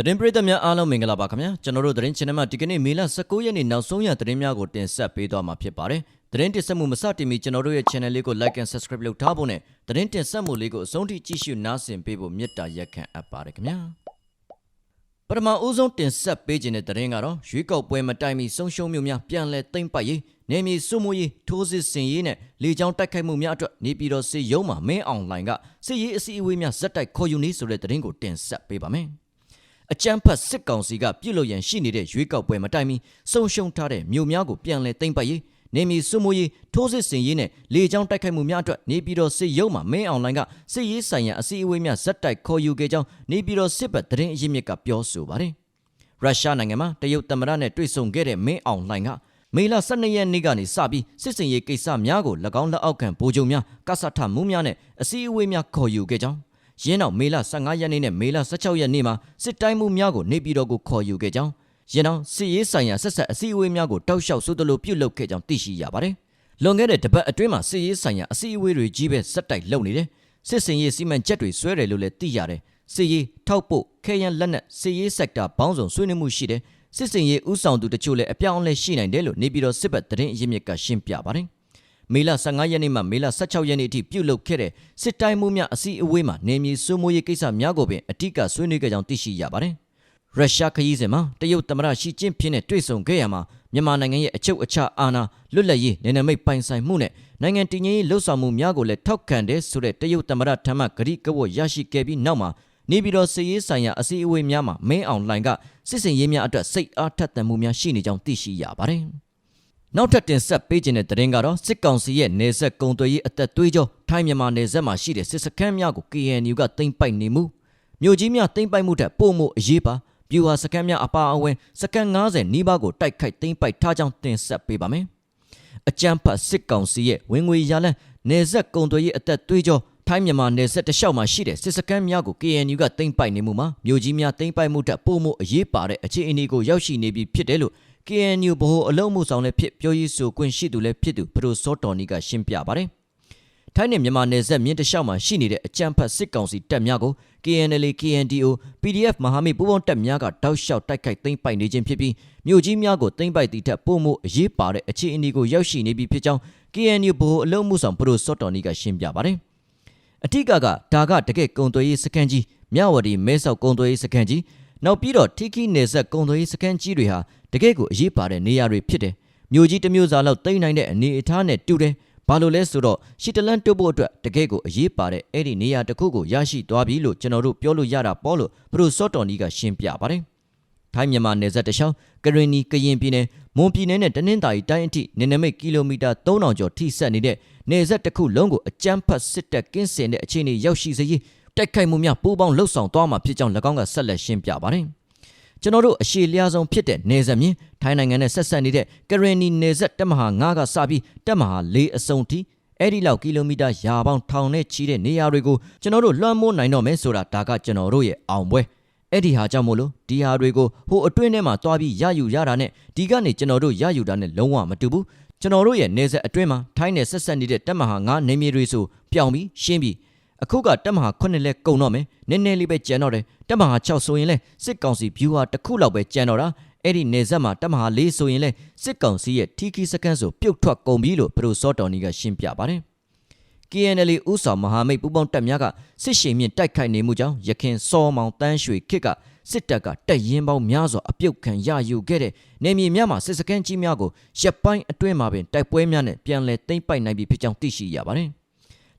သတင်းပရိသတ်များအားလုံးမင်္ဂလာပါခင်ဗျာကျွန်တော်တို့သတင်း channel မှာဒီကနေ့မေလ19ရက်နေ့နောက်ဆုံးရသတင်းများကိုတင်ဆက်ပေးသွားမှာဖြစ်ပါတယ်သတင်းတင်ဆက်မှုမစတင်မီကျွန်တော်တို့ရဲ့ channel လေးကို like and subscribe လုပ်ထားဖို့နဲ့သတင်းတင်ဆက်မှုလေးကိုအဆုံးထိကြည့်ရှုနားဆင်ပေးဖို့မေတ္တာရက်ခံအပ်ပါတယ်ခင်ဗျာပထမဦးဆုံးတင်ဆက်ပေးခြင်းတဲ့သတင်းကတော့ရွေးကောက်ပွဲမတိုင်မီဆုံးရှုံးမှုများပြန်လည်သိမ့်ပိုက်ရေးနေမြေစုမှုရေးထိုးစစ်ဆင်ရေးနဲ့လေကြောင်းတိုက်ခိုက်မှုများအတွက်နေပြည်တော်စစ်ရုံးမှာမင်းအောင်လှိုင်ကစစ်ရေးအစည်းအဝေးများဇက်တိုက်ခေါ်ယူနေဆိုတဲ့သတင်းကိုတင်ဆက်ပေးပါမယ် အကြမ်းဖက်စစ်ကောင်စီကပြုလုပ်ရန်ရှိနေတဲ့ရွေးကောက်ပွဲမတိုင်မီဆုံးရှုံးထားတဲ့မြို့များကိုပြန်လည်သိမ်းပိုက်ရေးနေမီစုမှုရေးထိုးစစ်ဆင်ရေးနဲ့လေကြောင်းတိုက်ခိုက်မှုများအတွက်နေပြည်တော်စစ်ရုံးမှာမင်းအောင်လှိုင်ကစစ်ရေးဆိုင်ရာအစည်းအဝေးများဇက်တိုက်ခေါ်ယူခဲ့ကြောင်းနေပြည်တော်စစ်ဘက်သတင်းအရင်းမြစ်ကပြောဆိုပါတယ်။ရုရှားနိုင်ငံမှာတရုတ်သမ္မတနဲ့တွေ့ဆုံခဲ့တဲ့မင်းအောင်လှိုင်ကမေလ12ရက်နေ့ကနေစပြီးစစ်စင်ရေးကိစ္စများကို၎င်းလက်အောက်ခံဗိုလ်ချုပ်များကဆထမှုများနဲ့အစည်းအဝေးများခေါ်ယူခဲ့ကြောင်း ရင်းနောက်မေလ15ရက်နေ့နဲ့မေလ16ရက်နေ့မှာစစ်တိုင်းမှုများကိုနေပြည်တော်ကိုခေါ်ယူခဲ့ကြောင်းရင်းနောက်စစ်ရေးဆိုင်ရာဆက်ဆက်အစည်းအဝေးများကိုတောက်လျှောက်ဆိုသလိုပြုလုပ်ခဲ့ကြောင်းသိရှိရပါတယ်။လွန်ခဲ့တဲ့တပတ်အတွင်းမှာစစ်ရေးဆိုင်ရာအစည်းအဝေးတွေကြီးပဲစက်တိုက်လုပ်နေတယ်။စစ်စင်ရေးစီမံချက်တွေဆွဲတယ်လို့လည်းသိရတယ်။စစ်ရေးထောက်ပို့ခဲယံလက်နက်စစ်ရေးစက်တာပေါင်းစုံဆွေးနွေးမှုရှိတယ်။စစ်စင်ရေးဥဆောင်သူတချို့လည်းအပြောင်းအလဲရှိနိုင်တယ်လို့နေပြည်တော်စစ်ဘက်သတင်းအရင်းမြစ်ကရှင်းပြပါတယ်။ မေလ15ရက်နေ့မှမေလ16ရက်နေ့အထိပြုလုပ်ခဲ့တဲ့စစ်တိုင်းမှုများအစည်းအဝေးမှာနေမြေစိုးမိုးရေးကိစ္စများကိုပင်အထူးကဆွေးနွေးခဲ့ကြောင်းသိရှိရပါတယ်။ရုရှားခရီးစဉ်မှာတရုတ်သမ္မတရှီကျင်းဖျင်းနဲ့တွေ့ဆုံခဲ့ရမှာမြန်မာနိုင်ငံရဲ့အချုပ်အခြာအာဏာလွတ်လပ်ရေးနယ်နိမိတ်ပိုင်ဆိုင်မှုနဲ့နိုင်ငံတည်ငြိမ်ရေးလှုပ်ဆောင်မှုများကိုလည်းထောက်ခံတဲ့ဆိုတဲ့တရုတ်သမ္မတထံမှဂရိကဝတ်ရရှိခဲ့ပြီးနောက်မှာနေပြည်တော်စစ်ရေးဆိုင်ရာအစည်းအဝေးများမှာမင်းအောင်လှိုင်ကစစ်စင်ရေးများအတွက်စိတ်အားထက်သန်မှုများရှိနေကြောင်းသိရှိရပါတယ်။ နောက်ထပ်တင်ဆက်ပေးခြင်းတဲ့သတင်းကတော့စစ်ကောင်စီရဲ့နေဆက်ကုံသွေးရေးအသက်သွေးကြောထိုင်းမြန်မာနယ်စပ်မှာရှိတဲ့စစ်စခန်းများကို KNU ကတင်ပိုက်နေမှုမြို့ကြီးများတင်ပိုက်မှုထက်ပိုမိုအရေးပါပြူဟာစခန်းများအပါအဝင်စခန်း90နီးပါးကိုတိုက်ခိုက်တင်ပိုက်ထားကြောင်းတင်ဆက်ပေးပါမယ်။အကြမ်းဖက်စစ်ကောင်စီရဲ့ဝင်ငွေရလန်းနေဆက်ကုံသွေးရေးအသက်သွေးကြောထိုင်းမြန်မာနယ်စပ်တလျှောက်မှာရှိတဲ့စစ်စခန်းများကို KNU ကတင်ပိုက်နေမှုမှာမြို့ကြီးများတင်ပိုက်မှုထက်ပိုမိုအရေးပါတဲ့အခြေအနေကိုရောက်ရှိနေပြီဖြစ်တယ်လို့ KNU ဗဟိုအလုံးမှုဆောင်လည်းဖြစ်ပြောရေးဆိုခွင့်ရှိသူလည်းဖြစ်သူပရိုစောတော်နီကရှင်းပြပါတယ်။ထိုင်းနဲ့မြန်မာနယ်စပ်မြင်းတလျှောက်မှာရှိနေတဲ့အကြမ်းဖက်စစ်ကောင်စီတပ်များကို KNL KNDO PDF မဟာမိတ်ပူးပေါင်းတပ်များကတောက်လျှောက်တိုက်ခိုက်သိမ်းပိုက်နေခြင်းဖြစ်ပြီးမြို့ကြီးများကိုသိမ်းပိုက်သည့်ထက်ပိုမိုအရေးပါတဲ့အခြေအနေကိုရောက်ရှိနေပြီဖြစ်ကြောင်း KNU ဗဟိုအလုံးမှုဆောင်ပရိုစောတော်နီကရှင်းပြပါတယ်။အထက်ကကဒါကတကယ့်ကုံသွေးရေးစခန်းကြီးမြဝတီမဲဆောက်ကုံသွေးရေးစခန်းကြီး နောက်ပြီးတော့ထီခီနယ်ဆက်ကုံသွေးရေးစခန်းကြီးတွေဟာတကယ့်ကိုအရေးပါတဲ့နေရာတွေဖြစ်တယ်မြို့ကြီးတစ်မျိုးစာလောက်တိမ့်နိုင်တဲ့အနေအထားနဲ့တူတယ်ဘာလို့လဲဆိုတော့ရှီတလန်တုတ်ဖို့အတွက်တကယ့်ကိုအရေးပါတဲ့အဲ့ဒီနေရာတစ်ခုကိုရရှိသွားပြီလို့ကျွန်တော်တို့ပြောလို့ရတာပေါ့လို့ဘရိုစော့တော်နီကရှင်းပြပါတယ်ထိုင်းမြန်မာနယ်စပ်တလျှောက်ကရင်နီကရင်ပြည်နယ်မွန်ပြည်နယ်နဲ့တနင်္သာရီတိုင်းအထိနယ်နိမိတ်ကီလိုမီတာ3000ကျော်ထိစပ်နေတဲ့နယ်စပ်တစ်ခုလုံးကိုအကြမ်းဖက်စစ်တပ်ကင်းစင်တဲ့အခြေအနေရောက်ရှိစေရေး တိုက်ခိုက်မှုများပူးပေါင်းလှုပ်ဆောင်သွားမှာဖြစ်ကြောင်း၎င်းကဆက်လက်ရှင်းပြပါတယ်။ကျွန်တော်တို့အရှိလျားဆုံးဖြစ်တဲ့နယ်စပ်မြင်းထိုင်းနိုင်ငံနဲ့ဆက်ဆက်နေတဲ့ကရင်နီနယ်စပ်တပ်မဟာ9ကစပြီးတပ်မဟာ4အစုံထိအဲ့ဒီလောက်ကီလိုမီတာရာပေါင်းထောင်နဲ့ချီတဲ့နေရာတွေကိုကျွန်တော်တို့လွှမ်းမိုးနိုင်တော့မယ်ဆိုတာဒါကကျွန်တော်တို့ရဲ့အောင်ပွဲအဲ့ဒီဟာကြောင့်မို့လို့ဒီဟာတွေကိုဟိုအတွင်းထဲမှာတွားပြီးရယူရတာနဲ့ဒီကနေကျွန်တော်တို့ရယူတာနဲ့လုံးဝမတူဘူးကျွန်တော်တို့ရဲ့နေဆက်အတွင်းမှာထိုင်းနယ်ဆက်ဆက်နေတဲ့တပ်မဟာ9နေမြေတွေဆိုပြောင်းပြီးရှင်းပြီး အခုကတပ်မဟာ9လဲကုံတော့မယ်နည်းနည်းလေးပဲကျန်တော့တယ်တပ်မဟာ6ဆိုရင်လဲစစ်ကောင်စီဗျူဟာတစ်ခုလောက်ပဲကျန်တော့တာအဲ့ဒီနေဆက်မှာတပ်မဟာ4ဆိုရင်လဲစစ်ကောင်စီရဲ့ထီခီစကန်ဆိုပြုတ်ထွက်ကုန်ပြီလို့ပရိုစောတော်နီကရှင်းပြပါတယ် KNL ဥဆောင်မဟာမိတ်ပူးပေါင်းတပ်များကစစ်ရှိန်မြင့်တိုက်ခိုက်နေမှုကြောင့်ရခင်စောမောင်တန်းရွှေခစ်ကစစ်တပ်ကတက်ရင်ပေါင်းများစွာအပြုတ်ခံရယူခဲ့တဲ့နေမြေများမှာစစ်စခန်းကြီးများကိုရပ်ပိုင်းအတွင်းမှာပင်တိုက်ပွဲများနဲ့ပြန်လည်သိမ်းပိုက်နိုင်ပြီဖြစ်ကြောင်းသိရှိရပါတယ်။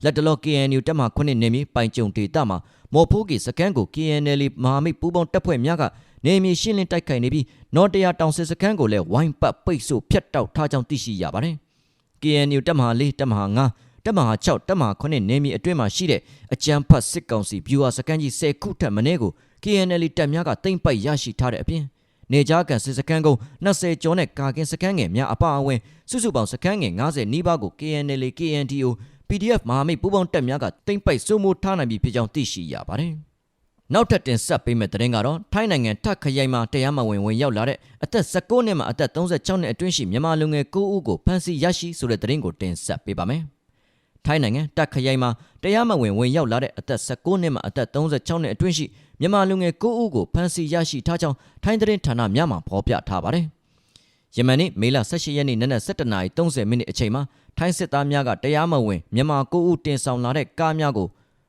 လက်တလော KNU တပ်မှ9နေမြေပိုင်ကြုံဒေသမှာမော်ဖိုးကီစခန်းကို KNL မဟာမိတ်ပူးပေါင်းတပ်ဖွဲ့များကနေမြေရှင်းလင်းတိုက်ခိုက်နေပြီးနော်တရာတောင်စစ်စခန်းကိုလည်းဝိုင်းပတ်ပိတ်ဆို့ဖျက်တောက်ထားကြောင်းသိရှိရပါတယ်။ KNU တပ်မဟာ4တပ်မဟာ9တပ်မဟာ6တပ်မဟာ9နေမြေအတွင်းမှာရှိတဲ့အကြမ်းဖက်စစ်ကောင်စီဗျူဟာစခန်းကြီး10ခုထက်မနည်းကို KNL တပ်များကတိမ့်ပိုက်ရရှိထားတဲ့အပြင်နေကြားကန်စစ်စခန်းကုန်း20ကျော်နဲ့ကာကင်စခန်းငယ်များအပအဝင်စုစုပေါင်းစခန်းငယ်90နီးပါးကို KNL KNDO PDF မဟာမိတ်ပူးပေါင်းတပ်များကတိမ့်ပိုက်စိုးမိုးထားနိုင်ပြီဖြစ်ကြောင်းသိရှိရပါတယ်။နောက်ထပ်တင်ဆက်ပေးမယ့်သတင်းကတော့ထိုင်းနိုင်ငံထပ်ခရိုင်မှာတရားမဝင်ဝင်ရောက်လာတဲ့အသက်16နှစ်မှအသက်36နှစ်အတွင်းရှိမြန်မာလူငယ်9ဦးကိုဖမ်းဆီးရရှိဆိုတဲ့သတင်းကိုတင်ဆက်ပေးပါမယ်။ထိုင်းနိုင်ငံတက်ခရိုင်မှာတရားမဝင်ဝင်ရောက်လာတဲ့အသက်16နှစ်မှအသက်36နှစ်အတွင်းရှိမြန်မာလူငယ်9ဦးကိုဖမ်းဆီးရရှိထားကြောင်းထိုင်းသတင်းဌာနများမှဖော်ပြထားပါတယ်။ ယမန်နေ့မေလ18ရက်နေ့နနက်7:30မိနစ်အချိန်မှာထိုင်းစစ်သားများကတရားမဝင်မြန်မာ9ဦးတင်ဆောင်လာတဲ့ကားများကို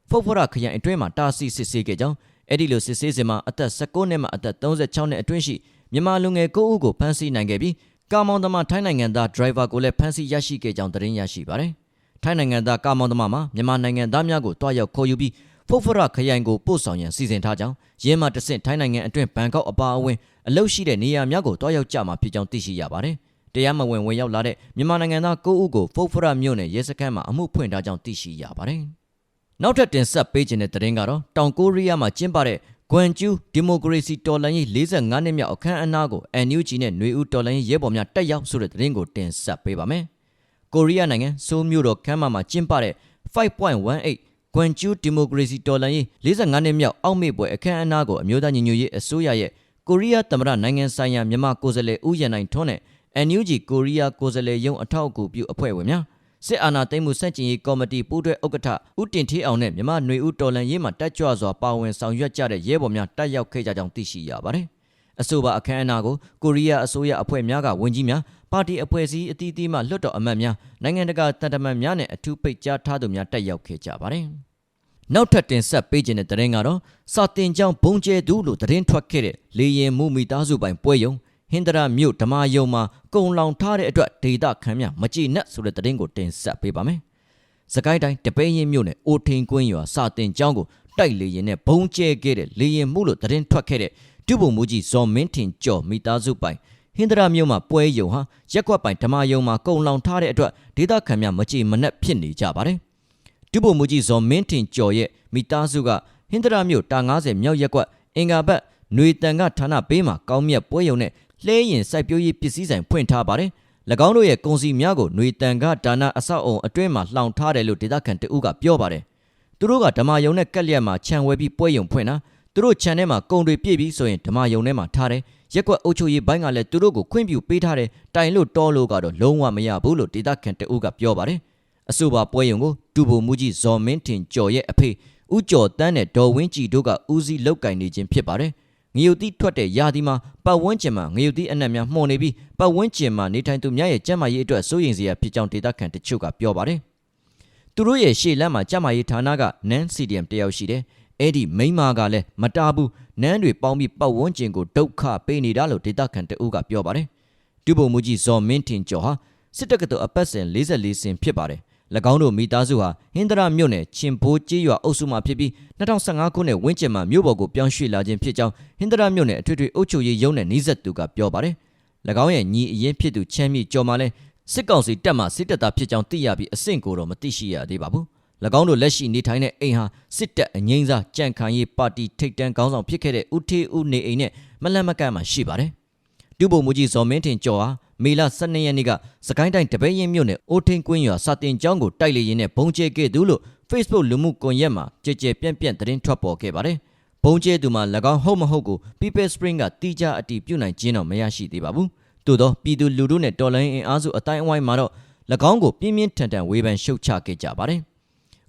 ဖုတ်ဖရခရိုင်အတွင်းမှာတားဆီးစစ်ဆေးခဲ့ကြောင်းအဲ့ဒီလိုစစ်ဆေးစဉ်မှာအသက်19နှစ်မှအသက်36နှစ်အတွင်းရှိမြန်မာလူငယ်9ဦးကိုဖမ်းဆီးနိုင်ခဲ့ပြီးကာမောင်သမားထိုင်းနိုင်ငံသားဒရိုင်ဘာကိုလည်းဖမ်းဆီးရရှိခဲ့ကြောင်းသတင်းရရှိပါတယ်။ထိုင်းနိုင်ငံသားကာမောင်သမားမှာမြန်မာနိုင်ငံသားများကိုတွားရောက်ခေါ်ယူပြီး ဖုတ်ဖရခရိုင်ကိုပို့ဆောင်ရန်စီစဉ်ထားကြောင်းရင်းမှတဆင့်ထိုင်းနိုင်ငံအတွင်းဘန်ကောက်အပါအဝင်အလုပ်ရှိတဲ့နေရာများကိုတွားရောက်ကြမှာဖြစ်ကြောင်းသိရှိရပါတယ်။တရားမဝင်ဝင်ရောက်လာတဲ့မြန်မာနိုင်ငံသား9ဦးကိုဖုတ်ဖရမြို့နယ်ရဲစခန်းမှာအမှုဖွင့်ထားကြောင်းသိရှိရပါတယ်။နောက်ထပ်တင်ဆက်ပေးခြင်းတဲ့သတင်းကတော့တောင်ကိုရီးယားမှာကျင်းပတဲ့ဂွမ်ကျူးဒီမိုကရေစီတော်လှန်ရေး45နှစ်မြောက်အခမ်းအနားကို NUG နဲ့ຫນွေဦးတော်လှန်ရေးရဲဘော်များတက်ရောက်ဆိုတဲ့သတင်းကိုတင်ဆက်ပေးပါမယ်။ကိုရီးယားနိုင်ငံဆိုးမြို့တော်ခမ်းမမှာကျင်းပတဲ့5.18 ဂွမ်ကျူးဒီမိုကရေစီတော်လှန်ရေး45နှစ်မြောက်အောက်မေ့ပွဲအခမ်းအနားကိုအမျိုးသားညီညွတ်ရေးအစိုးရရဲ့ကိုရီးယားသမ္မတနိုင်ငံဆိုင်ရာမြန်မာကိုယ်စားလှယ်ဦးရန်နိုင်ထွန်းနဲ့ NUG ကိုရီးယားကိုယ်စားလှယ်ရုံးအထောက်အကူပြုအဖွဲ့ဝင်များစစ်အာဏာသိမ်းမှုစန့်ကျင်ရေးကော်မတီပူးတွဲဥက္ကဋ္ဌဦးတင်ထေးအောင်နဲ့မြန်မာຫນွေဦးတော်လန်ရေးမှာတက်ကြွစွာပါဝင်ဆောင်ရွက်ကြတဲ့ရဲဘော်များတက်ရောက်ခဲ့ကြကြောင်းသိရှိရပါတယ်။ အဆိုပါအခမ်းအနားကိုကိုရီးယားအစိုးရအဖွဲ့များကဝန်ကြီးများပါတီအဖွဲ့အစည်းအသီးသီးမှလွှတ်တော်အမတ်များနိုင်ငံတကာတန်တမန်များနဲ့အထူးပိတ်ကြားထားသူများတက်ရောက်ခဲ့ကြပါတယ်။နောက်ထပ်တင်ဆက်ပေးခြင်းတဲ့သတင်းကတော့စာတင်ကြောင်းဘုံကျဲသူလို့သတင်းထွက်ခဲ့တဲ့လေရင်မှုမိသားစုပိုင်ပွဲယုံဟင်္ဒရာမြို့ဓမ္မယုံမှာကုံလောင်ထားတဲ့အတွက်ဒေတာခံမြမကြည်နက်ဆိုတဲ့သတင်းကိုတင်ဆက်ပေးပါမယ်။စကိုင်းတိုင်းတပိန်းရင်မြို့နယ်အိုထင်ကွင်းရွာစာတင်ကျောင်းကိုတိုက်လေရင်နဲ့ဘုံကျဲခဲ့တဲ့လေရင်မှုလို့သတင်းထွက်ခဲ့တဲ့ ဒုဗိုလ်မှူးကြီးဇော်မင်းထင်ကျော်မိသားစုပိုင်ဟင်္ဒရာမြို့မှာပွဲယုံဟာရက်ကွက်ပိုင်ဓမ္မယုံမှာကုံလောင်ထားတဲ့အတွက်ဒေတာခံမြမကြည်မနက်ဖြစ်နေကြပါတယ်။ဒုဗိုလ်မှူးကြီးဇော်မင်းထင်ကျော်ရဲ့မိသားစုကဟင်္ဒရာမြို့တာ90မြောက်ရက်ကွက်အင်္ဂါဘတ်ຫນွေတန်ကဌာနဘေးမှာကောင်းမြတ်ပွဲယုံနဲ့လှဲရင်စိုက်ပျိုးရေးပစ္စည်းဆိုင်ဖွင့်ထားပါတယ်။၎င်းတို့ရဲ့ကုန်စည်များကိုຫນွေတန်ကဒါနအဆောက်အုံအတွင်းမှာလှောင်ထားတယ်လို့ဒေသခံတအုပ်ကပြောပါတယ်။သူတို့ကဓမ္မယုံနဲ့ကက်လျက်မှာခြံဝဲပြီးပွဲယုံဖွင့်တာ သူတို့ခြံထဲမှာကုန်တွေပြည့်ပြီးဆိုရင်ဓမ္မယုံထဲမှာထားတယ်။ရက်ကွက်အုပ်ချုပ်ရေးဘိုင်းကလည်းသူတို့ကိုခွင့်ပြုပေးထားတယ်။တိုင်လို့တောလို့ကတော့လုံးဝမရဘူးလို့ဒေသခံတအုပ်ကပြောပါတယ်။အဆိုပါပွဲယုံကိုတူဘုံမူကြီးဇော်မင်းထင်ကျော်ရဲ့အဖေဦးကျော်တန်းနဲ့ဒေါ်ဝင်းကြည်တို့ကဦးစီးလောက်ကင်နေခြင်းဖြစ်ပါတယ်။ငရုတ်တိထွက်တဲ့ရာသီမှာပတ်ဝန်းကျင်မှာငရုတ်တိအနက်များမှုန်နေပြီးပတ်ဝန်းကျင်မှာနေထိုင်သူများရဲ့ကျန်းမာရေးအတွက်စိုးရိမ်စရာဖြစ်ကြောင်းဒေသခံတချို့ကပြောပါတယ်။သူတို့ရဲ့ရှေ့လမ်းမှာကျန်းမာရေးဌာနကနန်းစီဒီယမ်တယောက်ရှိတယ်။ အဲ့ဒီမိန်းမကလည်းမတားဘူးနန်းတွေပေါင်းပြီးပတ်ဝန်းကျင်ကိုဒုက္ခပေးနေတာလို့ဒေသခံတအုပ်ကပြောပါတယ်။ဒုဗိုလ်မှူးကြီးဇော်မင်းထင်ကျော်ဟာစစ်တပ်ကတော့အပတ်စဉ်44စင်ဖြစ်ပါတယ်။၎င်းတို့မိသားစုဟာဟင်္ဒရာမြို့နယ်ချင်းဖိုးကျေးရွာအုပ်စုမှဖြစ်ပြီး2015ခုနှစ်ဝန်းကျင်မှာမြို့ပေါ်ကိုပြောင်းရွှေ့လာခြင်းဖြစ်ကြောင်းဟင်္ဒရာမြို့နယ်အထွေထွေအုပ်ချုပ်ရေးရုံးနဲ့နှိစက်သူကပြောပါတယ်။၎င်းရဲ့ညီအရင်ဖြစ်သူချမ်းမြေကျော်မှလည်းစစ်ကောင်စီတပ်မှစစ်တပ်သားဖြစ်ကြောင်းသိရပြီးအဆင့်ကိုတော့မသိရှိရသေးပါဘူး။၎ င်းတို့လက်ရှိနေထိုင်တဲ့အိမ်ဟာစစ်တပ်အငိမ့်စားကြံ့ခိုင်ရေးပါတီထိပ်တန်းခေါင်းဆောင်ဖြစ်ခဲ့တဲ့ဦးထေးဦးနေအိမ်နဲ့မလန့်မကန့်မှရှိပါတယ်။ဒုဗိုလ်မှူးကြီးဇော်မင်းထင်ကျော်ဟာမေလ12ရက်နေ့ကစကိုင်းတိုင်းတပည့်ရင်မြို့နယ်အိုထင်းကွင်းရွာစာတင်ကျောင်းကိုတိုက်လေရင်နဲ့ဘုံကျဲခဲ့သူလို့ Facebook လူမှုကွန်ရက်မှာကြည်ကြဲပြန့်ပြန့်သတင်းထွက်ပေါ်ခဲ့ပါတယ်။ဘုံကျဲသူမှာ၎င်းဟုတ်မဟုတ်ကို People Spring ကတီးခြားအတီးပြုတ်နိုင်ခြင်းတော့မရရှိသေးပါဘူး။သို့သောပြည်သူလူထုနဲ့တော်လိုင်းအင်အားစုအတိုင်းအဝိုင်းမှာတော့၎င်းကိုပြင်းပြင်းထန်ထန်ဝေဖန်ရှုတ်ချခဲ့ကြပါတယ်။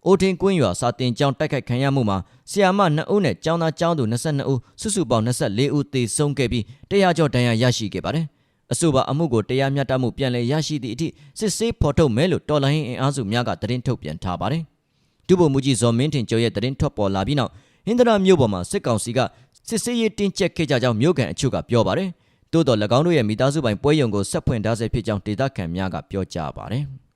အိုထင်းကွင်းရွာစာတင်ကျောင်းတိုက်ခိုက်ခံရမှုမှာဆီယာမ2ဦးနဲ့ကျောင်းသားကျောင်းသူ22ဦးစုစုပေါင်း24ဦးသေဆုံးခဲ့ပြီးတရားကျော်ဒဏ်ရာရရှိခဲ့ပါတယ်။အဆိုပါအမှုကိုတရားမျှတမှုပြန်လည်ရရှိသည့်အထိစစ်ဆေးဖော်ထုတ်မယ်လို့တော်လိုင်းအင်အားစုများကသတင်းထုတ်ပြန်ထားပါတယ်။ဒုဗိုလ်မှူးကြီးဇော်မင်းထင်ကျော်ရဲ့သတင်းထွက်ပေါ်လာပြီးနောက်ဟင်္ဒရာမြို့ပေါ်မှာစစ်ကောင်စီကစစ်ဆေးရေးတင်းကျပ်ခဲ့ကြကြောင်းမြို့ကန်အချို့ကပြောပါတယ်။သို့တော်၎င်းတို့ရဲ့မိသားစုပိုင်ပွဲရုံကိုဆက်ဖွင့်ထားဆဲဖြစ်ကြောင်းဒေသခံများကပြောကြားပါတယ်။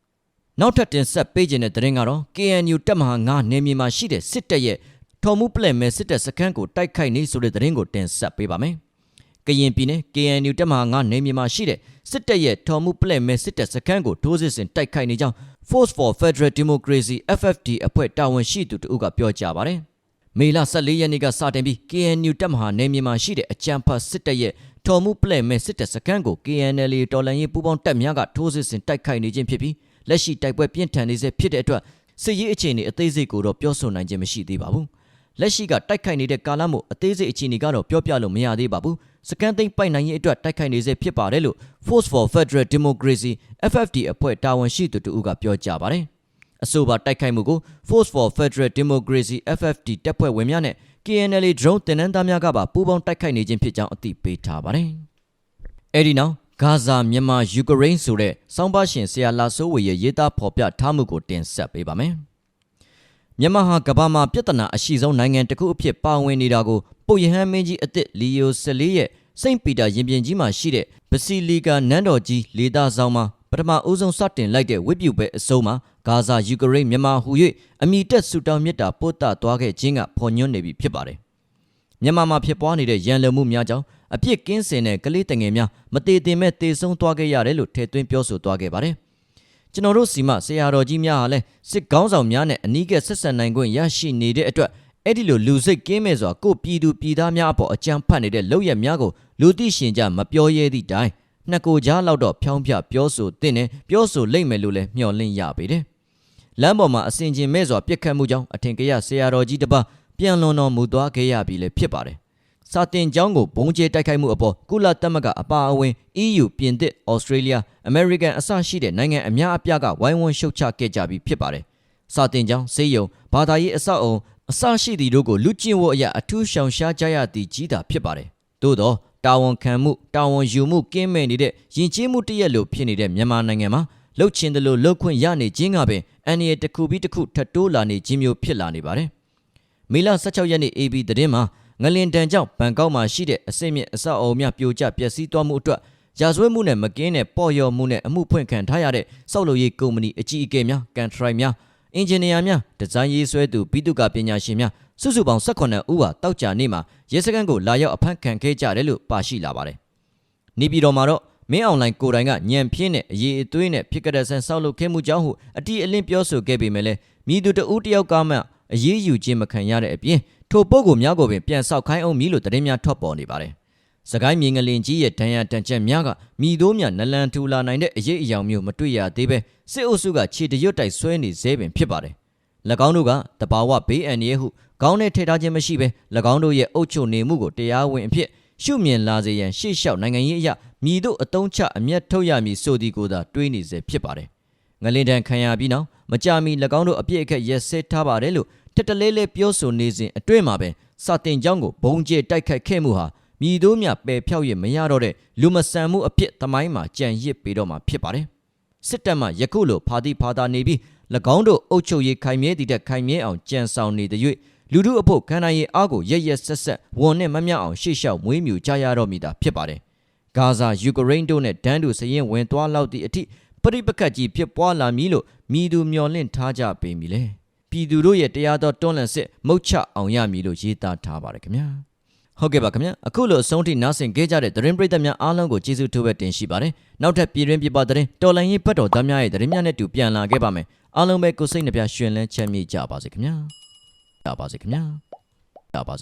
နောက်ထပ်တင်ဆက်ပေးခြင်းတဲ့သတင်းကတော့ KNU တပ်မဟာ9နယ်မြေမှာရှိတဲ့စစ်တပ်ရဲ့ထော်မှုပလက်မဲစစ်တပ်စခန်းကိုတိုက်ခိုက်နေဆိုတဲ့သတင်းကိုတင်ဆက်ပေးပါမယ်။ကရင်ပြည်နယ် KNU တပ်မဟာ9နယ်မြေမှာရှိတဲ့စစ်တပ်ရဲ့ထော်မှုပလက်မဲစစ်တပ်စခန်းကိုထိုးစစ်ဆင်တိုက်ခိုက်နေကြောင်း Force for Federal Democracy FFD အဖွဲ့တာဝန်ရှိသူတို့ကပြောကြားပါတယ်။မေလ14ရက်နေ့ကစတင်ပြီး KNU တပ်မဟာနယ်မြေမှာရှိတဲ့အကြံဖတ်စစ်တပ်ရဲ့ထော်မှုပလက်မဲစစ်တပ်စခန်းကို KNL တော်လှန်ရေးပူးပေါင်းတပ်များကထိုးစစ်ဆင်တိုက်ခိုက်နေခြင်းဖြစ်ပြီး လက်ရှိတိုက်ပွဲပြင်းထန်နေဆဲဖြစ်တဲ့အတွက်စစ်ရေးအခြေအနေအသေးစိတ်ကိုတော့ပြောဆိုနိုင်ခြင်းမရှိသေးပါဘူး။လက်ရှိကတိုက်ခိုက်နေတဲ့ကာလမို့အသေးစိတ်အခြေအနေကတော့ပြောပြလို့မရသေးပါဘူး။စကန်သိန်းပိုက်နိုင်ရေးအတွက်တိုက်ခိုက်နေဆဲဖြစ်ပါတယ်လို့ Force for Federal Democracy FFD အဖွဲ့တာဝန်ရှိသူတို့ကပြောကြားပါတယ်။အဆိုပါတိုက်ခိုက်မှုကို Force for Federal Democracy FFD တပ်ဖွဲ့ဝင်များနဲ့ KNL drone တင်နန်းသားများကပါပူးပေါင်းတိုက်ခိုက်နေခြင်းဖြစ်ကြောင်းအသိပေးထားပါတယ်။အဲဒီနောက် ဂါဇာမြန်မာယူကရိန်းဆိုတဲ့စောင်းပါရှင်ဆရာလာဆိုးဝေရဲ့ရေးသားဖော်ပြထားမှုကိုတင်ဆက်ပေးပါမယ်။မြန်မာဟာကမ္ဘာမှာပြဿနာအရှိဆုံးနိုင်ငံတစ်ခုအဖြစ်ပါဝင်နေတာကိုပုပ်ယဟန်မင်းကြီးအသစ်လီယို14ရဲ့စိန့်ပီတာရင်ပြင်ကြီးမှာရှိတဲ့ဘစီလီကာနန်းတော်ကြီးလေသာဆောင်မှာပထမဦးဆုံးစတင်လိုက်တဲ့ဝိပုပဲအစုံမှာဂါဇာယူကရိန်းမြန်မာဟူ၍အမိတက်ဆူတောင်းမြစ်တာပို့တာသွားခဲ့ခြင်းကဖော်ညွှန်းနေပြီဖြစ်ပါတယ်။ မြန်မာမှာဖြစ်ပွားနေတဲ့ရန်လုံမှုများကြောင့်အပြစ်ကင်းစင်တဲ့ကလေးတငယ်များမတည်တင်မဲ့တည်ဆုံးသွားခဲ့ရတယ်လို့ထည့်သွင်းပြောဆိုသွားခဲ့ပါတယ်။ကျွန်တော်တို့စီမဆရာတော်ကြီးများဟာလည်းစစ်ကောင်းဆောင်များနဲ့အနီးကပ်ဆက်ဆံနိုင်ခွင့်ရရှိနေတဲ့အတွက်အဲ့ဒီလိုလူစိတ်ကင်းမဲ့စွာကိုယ့်ပြည်သူပြည်သားများအပေါ်အကြံဖတ်နေတဲ့လောက်ရက်များကိုလူသိရှင်ကြမပြောရဲသည့်တိုင်နှစ်ကိုကြားလောက်တော့ဖြောင်းပြပြောဆိုတဲ့နဲ့ပြောဆိုလိမ့်မယ်လို့လည်းမျှော်လင့်ရပေတယ်။လမ်းပေါ်မှာအစဉ်ကျင်မဲ့စွာပြစ်ခတ်မှုကြောင့်အထင်ကရဆရာတော်ကြီးတစ်ပါး ပြန်လွန်တော်မူသွားခဲ့ရပြီလည်းဖြစ်ပါတယ်။စာတင်ကျောင်းကိုဘုံကျဲတိုက်ခိုက်မှုအပေါ်ကုလသမဂ္ဂအပါအဝင် EU ပြင်သစ်၊ဩစတြေးလျ၊အမေရိကန်အစရှိတဲ့နိုင်ငံအများအပြားကဝိုင်းဝန်းရှုတ်ချခဲ့ကြပြီးဖြစ်ပါတယ်။စာတင်ကျောင်းဆေးရုံဘာသာရေးအဆောက်အုံအစရှိသည်တို့ကိုလူကျင့်ဝတ်အရာအထူးရှောင်ရှားကြရသည်ကြီးတာဖြစ်ပါတယ်။သို့သောတာဝန်ခံမှုတာဝန်ယူမှုကင်းမဲ့နေတဲ့ယဉ်ကျေးမှုတရက်လိုဖြစ်နေတဲ့မြန်မာနိုင်ငံမှာလှုပ်ချင်တယ်လို့လှုပ်ခွင့်ရနေခြင်းကပင်အန်ရီတစ်ခုပြီးတစ်ခုထပ်တိုးလာနေခြင်းမျိုးဖြစ်လာနေပါတယ်။ မေလ16ရက်နေ့ AB သတင်းမှာငလင်တန်ကြောင့်ဘန်ကောက်မှာရှိတဲ့အစိမ့်မြင့်အဆောက်အအုံများပြိုကျပျက်စီးသွားမှုအတွက်ရာဇဝတ်မှုနဲ့မကင်းတဲ့ပေါ်ရော်မှုနဲ့အမှုဖွင့်ခံထားရတဲ့စောက်လုပ်ရေးကုမ္ပဏီအကြီးအကဲများကန်ထရိုက်များအင်ဂျင်နီယာများဒီဇိုင်းရေးဆွဲသူပြီးသူကပညာရှင်များစုစုပေါင်း18ဦးဟာတောက်ကြနေ့မှာရဲစခန်းကိုလာရောက်အဖမ်းခံခဲ့ကြတယ်လို့ပါရှိလာပါတယ်။နေပြည်တော်မှာတော့မင်းအောင်လိုင်ကိုတိုင်ကညံပြင်းတဲ့အရေးအသွေးနဲ့ဖြစ်ကြတဲ့ဆန်ဆောက်လုပ်ခဲ့မှုကြောင့်ဟုအတီအလင်းပြောဆိုခဲ့ပေမဲ့လည်းမိသူတဦးတယောက်ကမှ အရေးယူခြင်းမခံရတဲ့အပြင်ထိုပုံကိုများကိုပင်ပြန်ဆောက်ခိုင်းအောင်မီလို့တရင်များထွက်ပေါ်နေပါတယ်။စကိုင်းမြင်ငလင်ကြီးရဲ့ဒဏ်ရာတန်ချက်များကမိသိုးများနလန်ထူလာနိုင်တဲ့အရေးအယောင်မျိုးမတွေ့ရသေးပဲစစ်အုပ်စုကခြေတရွတ်တိုက်ဆွဲနေသေးပင်ဖြစ်ပါတယ်။၎င်းတို့ကတဘာဝဘေးအန္တရာယ်ဟုခေါင်းနဲ့ထည့်ထားခြင်းမရှိဘဲ၎င်းတို့ရဲ့အုပ်ချုပ်နေမှုကိုတရားဝင်အဖြစ်ရှုမြင်လာစေရန်ရှေ့လျှောက်နိုင်ငံရေးအရာမြည်တို့အတုံးချအမျက်ထုတ်ရမည်ဆိုသည်ကိုသာတွေးနေစေဖြစ်ပါတယ်။ ငလင်တန်ခံရပြီးနောက်မကြမီ၎င်းတို့အပြစ်အခက်ရက်စဲထားပါတယ်လို့ထက်တလဲလဲပြောဆိုနေစဉ်အတွင်းမှာပဲစတင်ကြောင်းကိုဘုံကျဲတိုက်ခတ်ခဲ့မှုဟာမြည်တို့မြပယ်ဖြောက်ရမရတော့တဲ့လူမဆန်မှုအဖြစ်သမိုင်းမှာကြံရစ်ပေးတော့မှာဖြစ်ပါတယ်။စစ်တပ်မှယခုလိုဖာတိဖာတာနေပြီး၎င်းတို့အုပ်ချုပ်ရေးခိုင်မြဲတည်တဲ့ခိုင်မြဲအောင်ကြံဆောင်နေတဲ့၍လူထုအဖို့ခန္ဓာရည်အားကိုရရက်ဆက်ဆက်ဝန်နဲ့မမျှအောင်ရှေ့လျှောက်မွေးမြူကြရတော့မိတာဖြစ်ပါတယ်။ဂါဇာယူကရိန်းတို့နဲ့ဒန်းတူစရင်ဝင်သွားလောက်သည့်အထိ ပရိပခတ်ကြီးဖြစ်ပွားလာမည်လို့မိသူမျှော်လင့်ထားကြပေမည်လေ။ပြည်သူတို့ရဲ့တရားတော်တွန်းလှန်စစ်မုတ်ချအောင်ရမည်လို့ရေးသားထားပါတယ်ခင်ဗျာ။ဟုတ်ကဲ့ပါခင်ဗျာအခုလိုအဆုံးထိနားဆင်ခဲ့ကြတဲ့သတင်းပရိသတ်များအားလုံးကိုကျေးဇူးထိုးပဲတင်ရှိပါတယ်နောက်ထပ်ပြည်တွင်းပြည်ပသတင်းတော်လိုင်းရေးဘတ်တော်သားများရဲ့သတင်းများနဲ့တူပြန်လာခဲ့ပါမယ်အားလုံးပဲကိုယ်စိတ်နှပြရှင်လန်းချမ်းမြေ့ကြပါစေခင်ဗျာကြပါစေခင်ဗျာကြပါစေ